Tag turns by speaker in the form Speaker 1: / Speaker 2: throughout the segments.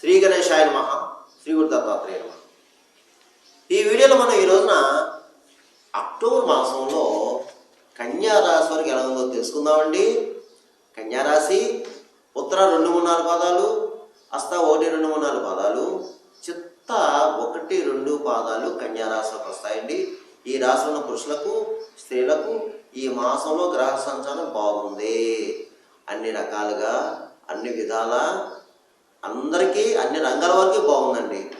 Speaker 1: శ్రీ గణేశాయ నమ శ్రీ గురు దత్తాత్రేయ నమ. ఈ వీడియోలో మనం ఈ రోజున అక్టోబర్ మాసంలో కన్యా రాశి వరకు ఎలా ఉందో తెలుసుకుందామండి. కన్యారాశి ఉత్తర రెండు మూడు నాలుగు పాదాలు హస్త ఒకటి రెండు మూడు నాలుగు పాదాలు చిత్త ఒకటి రెండు పాదాలు కన్యారాశిలోకి వస్తాయండి. ఈ రాశిలో ఉన్న పురుషులకు స్త్రీలకు ఈ మాసంలో గ్రహ సంచారం బాగుంది. అన్ని రకాలుగా అన్ని విధాల అందరికీ అన్ని రంగాల వరకు బాగుందండి.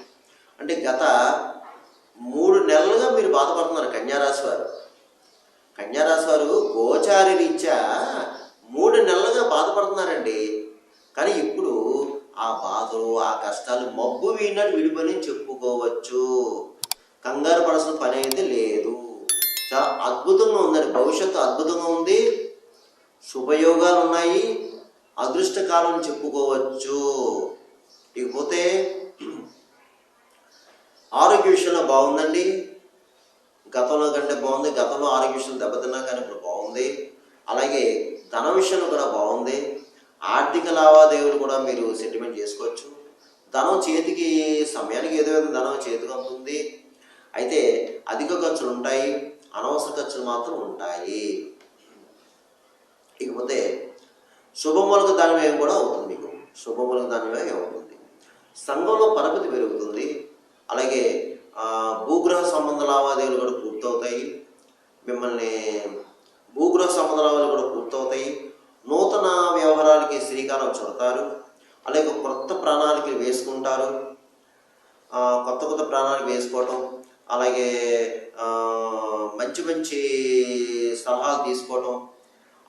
Speaker 1: అంటే గత మూడు నెలలుగా మీరు బాధపడుతున్నారు కన్యారాశి వారు. కన్యారాశి వారు గోచారి రీత్యా మూడు నెలలుగా బాధపడుతున్నారండి. కానీ ఇప్పుడు ఆ బాధలు ఆ కష్టాలు మబ్బు వీడినట్టు విడిపోయి చెప్పుకోవచ్చు. కంగారు పడాల్సిన పని అయితే లేదు. చాలా అద్భుతంగా ఉందండి. భవిష్యత్తు అద్భుతంగా ఉంది. శుభయోగాలు ఉన్నాయి. అదృష్టకాలం చెప్పుకోవచ్చు. ఇకపోతే ఆరోగ్య విషయంలో బాగుందండి. గతంలో కంటే బాగుంది. గతంలో ఆరోగ్య విషయం దెబ్బతిన్నా కానీ ఇప్పుడు బాగుంది. అలాగే ధన విషయంలో కూడా బాగుంది. ఆర్థిక లావాదేవీలు కూడా మీరు సెటిల్మెంట్ చేసుకోవచ్చు. ధనం చేతికి సమయానికి ఏదో విధంగా ధనం చేతికి అందుతుంది అయితే అధిక ఖర్చులు ఉంటాయి. అనవసర ఖర్చులు మాత్రం ఉంటాయి. ఇకపోతే శుభములకు దాని వ్యయం కూడా అవుతుంది మీకు. శుభములకు దాని వ్యయం అవుతుంది సంఘంలో పరపతి పెరుగుతుంది. అలాగే భూగ్రహ సంబంధ లావాదేవీలు కూడా పూర్తవుతాయి. మిమ్మల్ని భూగ్రహ సంబంధ లావాదేవీలు కూడా పూర్తవుతాయి. నూతన వ్యవహారాలకి శ్రీకారం చుడతారు. అలాగే కొత్త ప్రణాళికలు వేసుకుంటారు. కొత్త కొత్త ప్రణాళిక వేసుకోవటం. అలాగే మంచి మంచి సలహాలు తీసుకోవటం.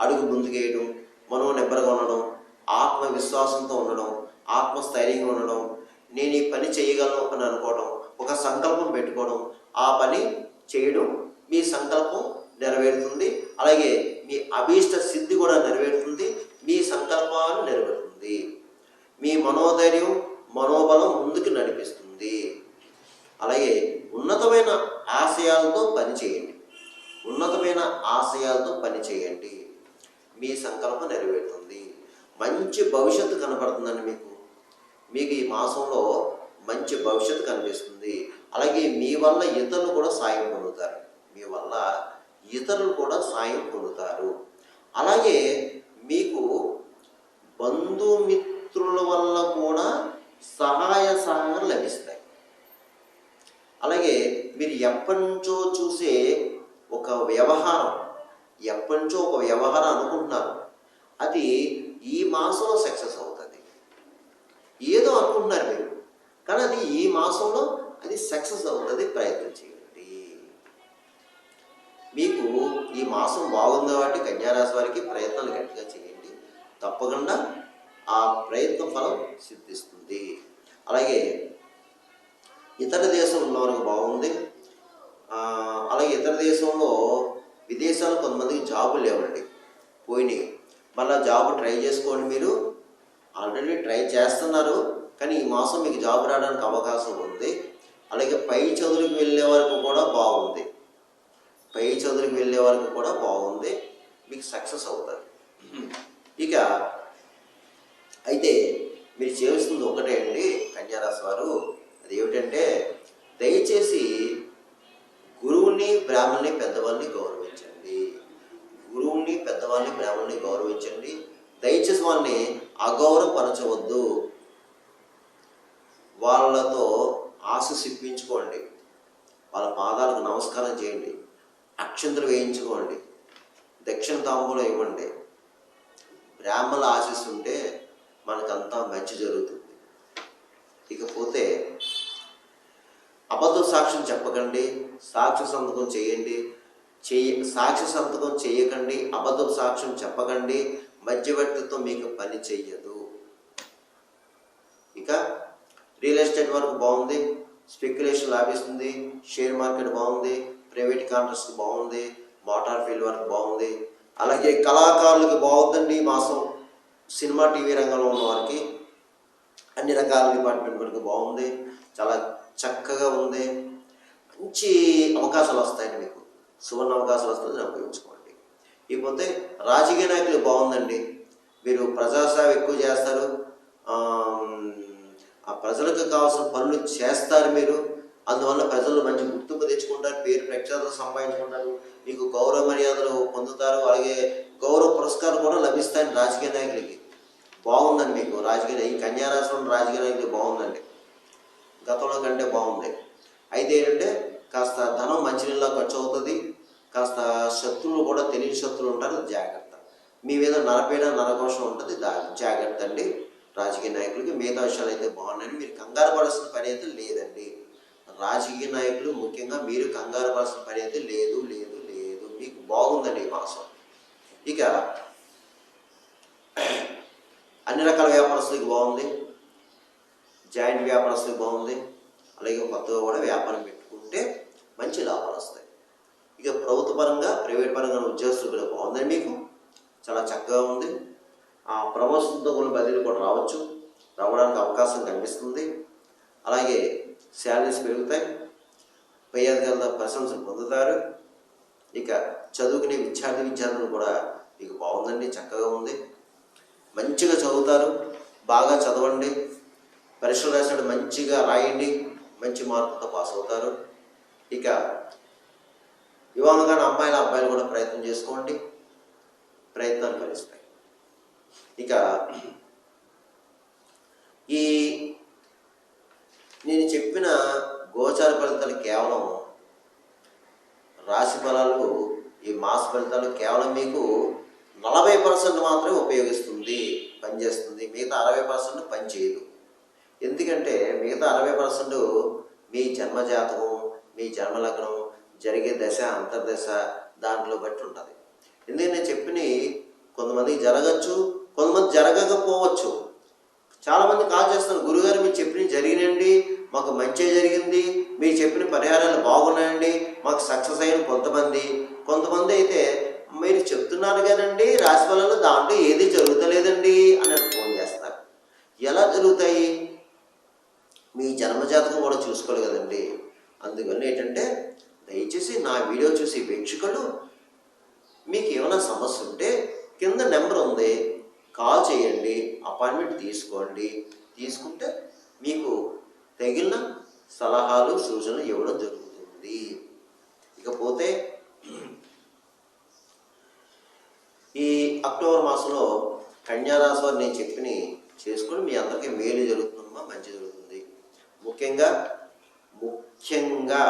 Speaker 1: అడుగు ముందుకేయడం మనో నిబ్బరగా ఉండడం ఆత్మవిశ్వాసంతో ఉండడం ఆత్మస్థైర్యంగా ఉండడం నేను ఈ పని చేయగలను అని అనుకోవడం ఒక సంకల్పం పెట్టుకోవడం ఆ పని చేయడం మీ సంకల్పం నెరవేరుతుంది. అలాగే మీ అభీష్ట సిద్ధి కూడా నెరవేరుతుంది. మీ సంకల్పాలు నెరవేరుతుంది. మీ మనోధైర్యం మనోబలం ముందుకు నడిపిస్తుంది. అలాగే ఉన్నతమైన ఆశయాలతో పని చేయండి. ఉన్నతమైన ఆశయాలతో పని చేయండి. మీ సంకల్పం నెరవేరుతుంది. మంచి భవిష్యత్తు కనపడుతుందండి మీకు. మీకు ఈ మాసంలో మంచి భవిష్యత్తు కనిపిస్తుంది. అలాగే మీ వల్ల ఇతరులు కూడా సాయం పొందుతారు. మీ వల్ల ఇతరులు కూడా సాయం పొందుతారు. అలాగే మీకు బంధుమిత్రుల వల్ల కూడా సహాయ సహకారం లభిస్తాయి. అలాగే మీరు ఎప్పటి నుంచో చూసే ఒక వ్యవహారం ఎప్పటి నుంచో ఒక వ్యవహారం అనుకుంటున్నారు. అది ఈ మాసంలో సక్సెస్ అవుతుంది. ఏదో అనుకుంటున్నారు మీరు. కానీ అది ఈ మాసంలో అది సక్సెస్ అవుతుంది ప్రయత్నం చేయండి. మీకు ఈ మాసం బాగుంది కాబట్టి కన్యారాశి వారికి ప్రయత్నాలు గట్టిగా చేయండి. తప్పకుండా ఆ ప్రయత్న ఫలం సిద్ధిస్తుంది. అలాగే ఇతర దేశం ఉన్నవారికి బాగుంది. అలాగే ఇతర దేశంలో విదేశాల్లో కొంతమందికి జాబులు లేవండి. పోయినాయి. మళ్ళీ జాబ్ ట్రై చేసుకోండి మీరు. ఆల్రెడీ ట్రై చేస్తున్నారు. కానీ ఈ మాసం మీకు జాబ్ రావడానికి అవకాశం ఉంది. అలాగే పై చదువులకు వెళ్ళే వరకు కూడా బాగుంది. పై చదువులకు వెళ్ళే వరకు కూడా బాగుంది. మీకు సక్సెస్ అవుతుంది ఇక అయితే మీరు చేస్తుంది ఒకటే అండి. కన్యారాశి వారు. అది ఏమిటంటే దయచేసి గురువుని బ్రాహ్మణ్ణి పెద్దవాళ్ళని గౌరవించండి. గురువుని పెద్దవాళ్ళని బ్రాహ్మణ్ణి గౌరవించండి. దయచేసి వాళ్ళని అగౌరవపరచవద్దు. వాళ్ళతో ఆశ సిప్పించుకోండి వాళ్ళ పాదాలకు నమస్కారం చేయండి. అక్షంతలు వేయించుకోండి. దక్షిణ తాంబూలం ఇవ్వండి. బ్రాహ్మణుల ఆశిస్తుంటే ఉంటే మనకంతా మంచి జరుగుతుంది. ఇకపోతే అబద్ధ సాక్ష్యం చెప్పకండి సాక్ష్య సంతకం చేయండి చేయ సాక్ష్య సంతకం చేయకండి అబద్ధ సాక్ష్యం చెప్పకండి మధ్యవర్తితో మీకు పని చెయ్యదు. ఇక రియల్ ఎస్టేట్ వరకు బాగుంది స్పెక్యులేషన్ లాభిస్తుంది షేర్ మార్కెట్ బాగుంది ప్రైవేట్ కాంట్రాక్ట్స్ బాగుంది మోటార్ ఫీల్డ్ వరకు బాగుంది. అలాగే కళాకారులకి బాగుందండి ఈ మాసం సినిమా టీవీ రంగంలో ఉన్న వారికి అన్ని రకాల డిపార్ట్మెంట్ వరకు బాగుంది చాలా చక్కగా ఉంది. మంచి అవకాశాలు వస్తాయండి మీకు. సువర్ణ అవకాశాలు వస్తుంది ఉపయోగించుకోండి. ఇకపోతే రాజకీయ నాయకులు బాగుందండి. మీరు ప్రజాసేవ ఎక్కువ చేస్తారు. ఆ ప్రజలకు కావాల్సిన పనులు చేస్తారు మీరు. అందువల్ల ప్రజలు మంచి గుర్తింపు తెచ్చుకుంటారు పేరు ప్రఖ్యాతలు సంపాదించుకుంటారు. మీకు గౌరవ మర్యాదలు పొందుతారు. అలాగే గౌరవ పురస్కారం కూడా లభిస్తాయి రాజకీయ నాయకులకి. బాగుందండి మీకు రాజకీయ ఈ కన్యారాశిలో రాజకీయ నాయకులు బాగుందండి. గతంలో కంటే బాగుంది అయితే ఏంటంటే కాస్త ధనం మంచినీళ్ళ ఖర్చు అవుతుంది కాస్త శత్రువులు కూడా తెలియని శత్రువులు ఉంటారు జాగ్రత్త. మీ మీద నరపేడ నరకోశం ఉంటుంది దా జాగ్రత్త అండి. రాజకీయ నాయకులకి మిగతా విషయాలు అయితే బాగున్నాయని మీరు కంగారు పడాల్సిన పని అయితే లేదండి. రాజకీయ నాయకులు ముఖ్యంగా మీరు కంగారు పడాల్సిన పని అయితే లేదు లేదు లేదు. మీకు బాగుందండి ఈ మాసం ఇక అన్ని రకాల వ్యాపారస్తులకి బాగుంది. జాయింట్ వ్యాపారస్తులకు బాగుంది. అలాగే కొత్తగా కూడా వ్యాపారం పెట్టుకుంటే మంచి లాభాలు వస్తాయి. ఇక ప్రభుత్వ పరంగా ప్రైవేట్ పరంగా ఉద్యోగస్తులు కూడా బాగుందండి మీకు. చాలా చక్కగా ఉంది. ఆ ప్రమోషన్తో కొన్ని బదిలీ కూడా రావచ్చు. రావడానికి అవకాశం కనిపిస్తుంది. అలాగే శాలరీస్ పెరుగుతాయి. పై అధికారుల ప్రశంసలు పొందుతారు. ఇక చదువుకునే విద్యార్థి విద్యార్థులు కూడా మీకు బాగుందండి. చక్కగా ఉంది. మంచిగా చదువుతారు. బాగా చదవండి. పరీక్షలు రాసినప్పుడు మంచిగా రాయండి మంచి మార్కులతో పాస్ అవుతారు. ఇక ఇవాళ కానీ అమ్మాయిల అబ్బాయిలు కూడా ప్రయత్నం చేసుకోండి. ప్రయత్నాలు ఫలిస్తాయి. ఇక ఈ నేను చెప్పిన గోచార ఫలితాలు కేవలం రాశి ఫలాలు ఈ మాస ఫలితాలు కేవలం మీకు నలభై పర్సెంట్ మాత్రమే ఉపయోగిస్తుంది పనిచేస్తుంది. మిగతా అరవై పర్సెంట్ పనిచేయదు ఎందుకంటే మిగతా అరవై పర్సెంట్ మీ జన్మజాతకం మీ జన్మలగ్నం జరిగే దశ అంతర్దశ దాంట్లో బట్టి ఉంటుంది. ఎందుకంటే నేను చెప్పిన కొంతమంది జరగచ్చు కొంతమంది జరగకపోవచ్చు. చాలామంది కాల్ చేస్తున్నారు గురుగారు మీరు చెప్పిన జరిగినండి మాకు మంచి జరిగింది మీరు చెప్పిన పరిహారాలు బాగున్నాయండి మాకు సక్సెస్ అయిన కొంతమంది. కొంతమంది అయితే మీరు చెప్తున్నారు కదండి రాశి ఫలాలు దాంట్లో ఏది జరుగుతలేదండి అని ఫోన్ చేస్తారు. ఎలా జరుగుతాయి? మీ జన్మజాతకం కూడా చూసుకోవాలి కదండి. అందువల్ల ఏంటంటే దయచేసి నా వీడియో చూసి వీక్షకులు మీకు ఏమైనా సమస్య ఉంటే కింద నెంబర్ ఉంది. కాల్ చేయండి అపాయింట్మెంట్ తీసుకోండి. తీసుకుంటే మీకు తగిన సలహాలు సూచనలు ఇవ్వడం జరుగుతుంది. ఇకపోతే ఈ అక్టోబర్ మాసంలో కన్యారాశి వారు నేను చెప్పిన చేసుకొని మీ అందరికీ మేలు జరుగుతుందమ్మా మంచి జరుగుతుంది. ముఖ్యంగా ముఖ్యంగా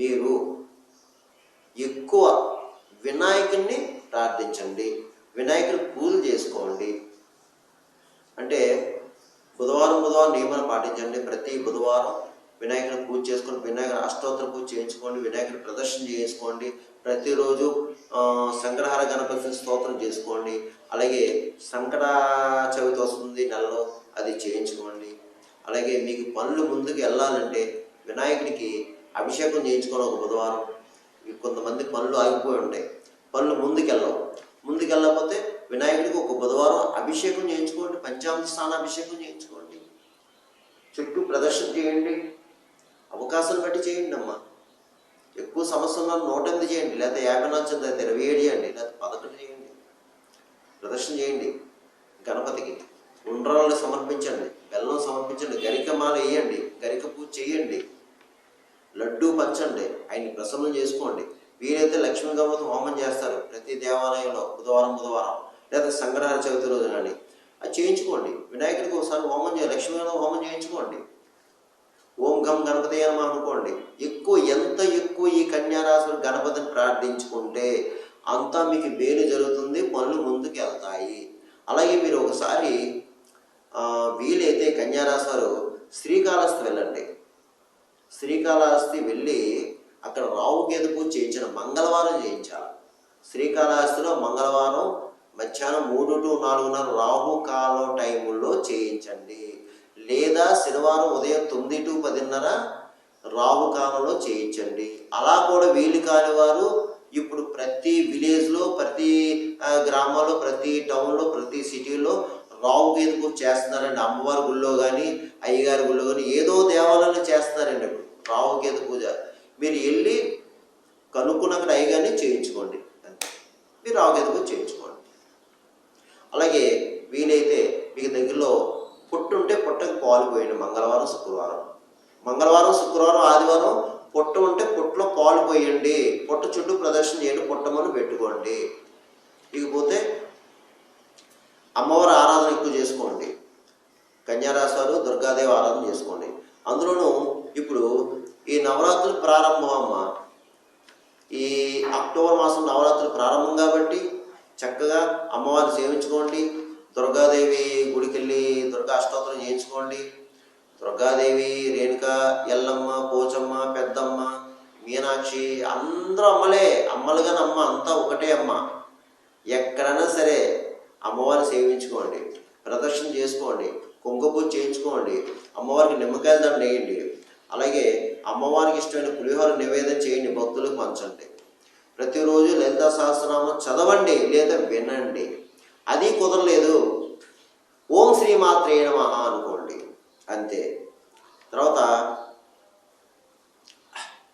Speaker 1: మీరు ఎక్కువ వినాయకుడిని ప్రార్థించండి వినాయకుడు పూజ చేసుకోండి. అంటే బుధవారం బుధవారం నియమాలు పాటించండి. ప్రతి బుధవారం వినాయకుడిని పూజ చేసుకొని వినాయకుడు అష్టోత్తర పూజ చేయించుకోండి వినాయకుడి ప్రదర్శన చేసుకోండి. ప్రతిరోజు సంగ్రహార గణపతి స్తోత్రం చేసుకోండి. అలాగే సంకట చవితి వస్తుంది నెలలో అది చేయించుకోండి. అలాగే మీకు పనులు ముందుకు వెళ్ళాలంటే వినాయకుడికి అభిషేకం చేయించుకోవడం ఒక బుధవారం. కొంతమంది పనులు ఆగిపోయి ఉంటాయి. పనులు ముందుకెళ్ళవు ముందుకెళ్ళకపోతే వినాయకుడికి ఒక బుధవారం అభిషేకం చేయించుకోండి పంచామృత స్నాన అభిషేకం చేయించుకోండి. చుట్టూ ప్రదర్శన చేయండి. అవకాశం బట్టి చేయండి అమ్మా. ఎక్కువ సమస్య నూట ఎనిమిది చేయండి లేకపోతే యాభై నాలుగు లేకపోతే ఇరవై ఏడు చేయండి లేకపోతే పదకొండు చేయండి. ప్రదర్శన చేయండి గణపతికి. ఉండ్రాలను సమర్పించండి. బెల్లం సమర్పించండి. గరికమాల వేయండి. గరిక పూజ చేయండి. లడ్డూ పంచండి ఆయన్ని ప్రసన్నం చేసుకోండి. వీరైతే లక్ష్మీ గణపతి హోమం చేస్తారు. ప్రతి దేవాలయంలో బుధవారం బుధవారం లేదా సంగ్రహార చవితి రోజు అది చేయించుకోండి. వినాయకుడికి ఒకసారి హోమం చేయ లక్ష్మీ గణపతి హోమం చేయించుకోండి. ఓం గం గణపతి అని అనుకోండి. ఎక్కువ ఎంత ఎక్కువ ఈ కన్యారాశులు గణపతిని ప్రార్థించుకుంటే అంతా మీకు మేలు జరుగుతుంది పనులు ముందుకు వెళ్తాయి అలాగే మీరు ఒకసారి వీలైతే కన్యారాశి వారు శ్రీకాళహస్తి వెళ్ళండి. శ్రీకాళహస్తి వెళ్ళి అక్కడ రావు గేదె పూజ చేయించిన మంగళవారం చేయించాలి. శ్రీకాళహస్తిలో మంగళవారం మధ్యాహ్నం మూడు టు నాలుగున్నర రాహు కాలం టైముల్లో చేయించండి. లేదా శనివారం ఉదయం తొమ్మిది టు పదిన్నర రాహు కాలంలో చేయించండి. అలా కూడా వీలు కాని వారు ఇప్పుడు ప్రతి విలేజ్లో ప్రతి గ్రామంలో గ్రామాల్లో ప్రతి టౌన్లో ప్రతి సిటీలో రావు గేదె పూజ చేస్తున్నారండి? అమ్మవారి గుళ్ళో కానీ అయ్యగారి గుళ్ళో కానీ ఏదో దేవాలయంలో చేస్తున్నారండి ఇప్పుడు రావు గేదె పూజ. మీరు వెళ్ళి కనుక్కున్న అక్కడ అయ్యగారిని చేయించుకోండి. మీరు రావు గేదె పూజ చేయించుకోండి. అలాగే వీలైతే మీకు దగ్గరలో పొట్టు ఉంటే పాలు పోయండి మంగళవారం శుక్రవారం. మంగళవారం శుక్రవారం ఆదివారం పొట్టు ఉంటే పొట్టులో పాలు పోయండి. పొట్ట చుట్టూ ప్రదర్శన చేయండి పొట్టమని పెట్టుకోండి. ఇకపోతే అమ్మవారి ఆరాధన ఎక్కువ చేసుకోండి. కన్యారాశి వారు దుర్గాదేవి ఆరాధన చేసుకోండి. అందులోనూ ఇప్పుడు ఈ నవరాత్రులు ప్రారంభం అమ్మ. ఈ అక్టోబర్ మాసం నవరాత్రులు ప్రారంభం కాబట్టి చక్కగా అమ్మవారిని సేవించుకోండి. దుర్గాదేవి గుడికి వెళ్ళి దుర్గా అష్టోత్తరం చేయించుకోండి. దుర్గాదేవి రేణుక ఎల్లమ్మ పోచమ్మ పెద్దమ్మ మీనాక్షి అందరూ అమ్మలే. అమ్మలుగా అమ్మ అంతా ఒకటే అమ్మ. ఎక్కడైనా సరే అమ్మవారిని సేవించుకోండి ప్రదర్శన చేసుకోండి కుంకుమ చేయించుకోండి అమ్మవారికి నిమ్మకాయలు దండ వేయండి. అలాగే అమ్మవారికి ఇష్టమైన పులిహోర నివేదన చేయండి భక్తులకు పంచండి. ప్రతిరోజు లలిత సహస్రనామం చదవండి లేదా వినండి. అది కుదరలేదు. ఓం శ్రీ మాత్రే అనుకోండి. అంతే. తర్వాత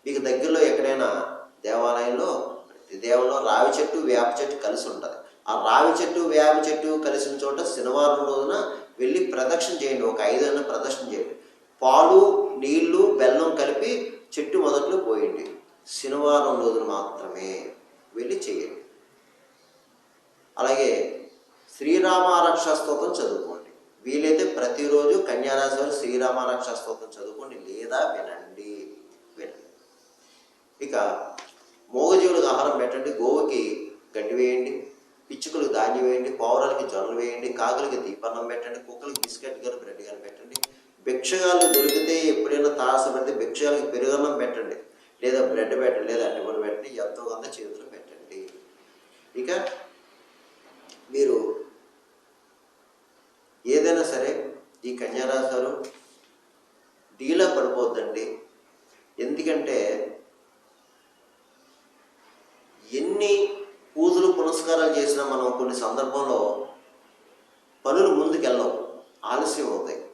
Speaker 1: మీకు దగ్గరలో ఎక్కడైనా దేవాలయంలో దేవంలో రావి చెట్టు వేప చెట్టు కలిసి ఉంటుంది. ఆ రావి చెట్టు వేప చెట్టు కలిసిన చోట శనివారం రోజున వెళ్ళి ప్రదక్షిణ చేయండి. ఒక ఐదైనా ప్రదక్షిణ చేయండి. పాలు నీళ్ళు బెల్లం కలిపి చెట్టు మొదట్లో పోయండి. శనివారం రోజున మాత్రమే వెళ్ళి చేయండి. అలాగే శ్రీరామారక్ష స్తోత్రం చదువుకోండి. వీలైతే ప్రతిరోజు కన్యారాశి వారు శ్రీరామ స్తోత్రం చదువుకోండి లేదా వినండి. వినండి. ఇక మోగజీవులకు ఆహారం పెట్టండి. గోవుకి గడ్డి వేయండి. పిచ్చుకలకు ధాన్యం వేయండి పౌరాలకి జొన్నలు వేయండి కాకులకి దీపన్నం పెట్టండి కుక్కలకి బిస్కెట్ కానీ బ్రెడ్ కానీ పెట్టండి. భిక్షగాలు దొరికితే ఎప్పుడైనా తాస పెడితే భిక్షగాలకి పెరుగన్నం పెట్టండి. లేదా బ్రెడ్ పెట్టండి లేదా అరటిపండు పెట్టండి ఎంతో కొంత చేతులు పెట్టండి. ఇక మీరు ఏదైనా సరే ఈ కన్యారాశాలు డీలా పడిపోద్దండి. ఎందుకంటే ఎన్ని పూజలు చేసినా మనం కొన్ని సందర్భంలో పనులు ముందుకెళ్ళవు ఆలస్యం అవుతాయి.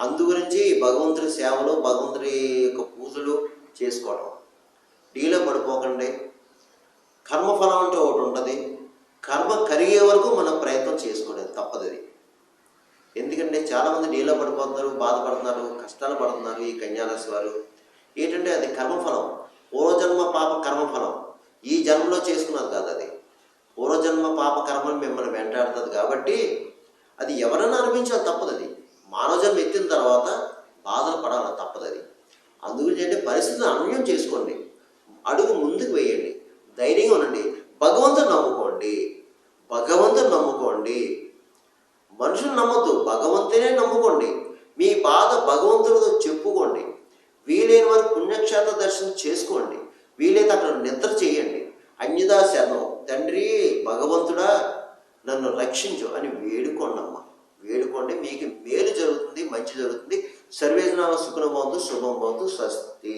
Speaker 1: అందు గురించి భగవంతుడి సేవలు భగవంతుడి యొక్క పూజలు చేసుకోవడం. డీలో పడిపోకండి. కర్మఫలం అంటే ఒకటి ఉంటుంది. కర్మ కరిగే వరకు మనం ప్రయత్నం చేసుకోలేదు తప్పదు అది. ఎందుకంటే చాలామంది డీలో పడిపోతున్నారు బాధపడుతున్నారు కష్టాలు పడుతున్నారు ఈ కన్యారాశి వారు. ఏంటంటే అది కర్మఫలం. పూర్వజన్మ పాప కర్మఫలం. ఈ జన్మలో చేసుకున్నది కాదు అది. పూర్వజన్మ పాప కర్మలు మిమ్మల్ని వెంటాడుతుంది కాబట్టి అది ఎవరైనా అనిపించాలి తప్పదు అది. మానవ జన్మ ఎత్తిన తర్వాత బాధలు పడాలి తప్పదు అది. అందుగురించి పరిస్థితిని పరిస్థితులను అన్వయం చేసుకోండి. అడుగు ముందుకు వేయండి. ధైర్యంగా ఉండండి. భగవంతుని నమ్ముకోండి. భగవంతుని నమ్ముకోండి. మనుషులు నమ్మద్దు. భగవంతునే నమ్ముకోండి. మీ బాధ భగవంతుడితో చెప్పుకోండి. వీలైన వారు పుణ్యక్షేత్ర దర్శనం చేసుకోండి. వీలైతే అక్కడ నిద్ర చేయండి. అన్యదా శరణం. తండ్రి భగవంతుడా నన్ను రక్షించు అని వేడుకోండమ్మా. వేడుకోండి మీకు మేలు జరుగుతుంది మంచి జరుగుతుంది. సర్వేజనామ సుఖం బాగుంది శుభం బాగుంది స్వస్తి.